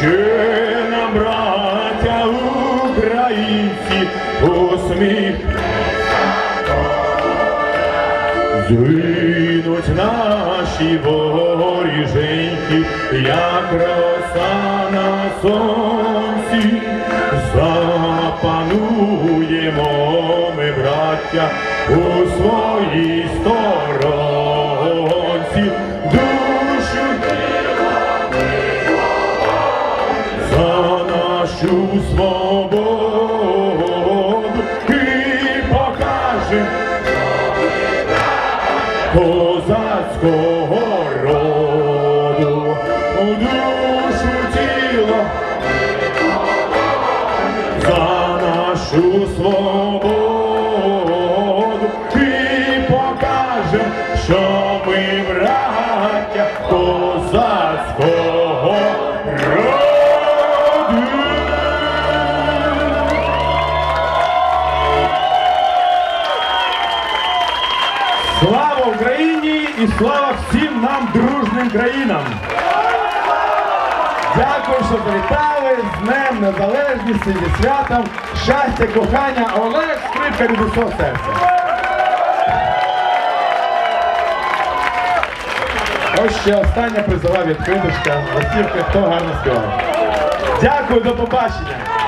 Батьківщина, братя, українці, усміх, Згинуть наші воріженьки, як краса на сонці, запануємо ми, браття, у своїй стороні. Нашу свободу і покажем козацького роду у душу тіло. За нашу свободу і покажем, що ми браття і слава всім нам дружним країнам! Дякую, що завітали з Днем Незалежності зі святом, щастя, кохання, Олег Скрипка від усього серця. Ось ще остання призова від відкриточка. Ластівка, хто гарно співав. Дякую, до побачення.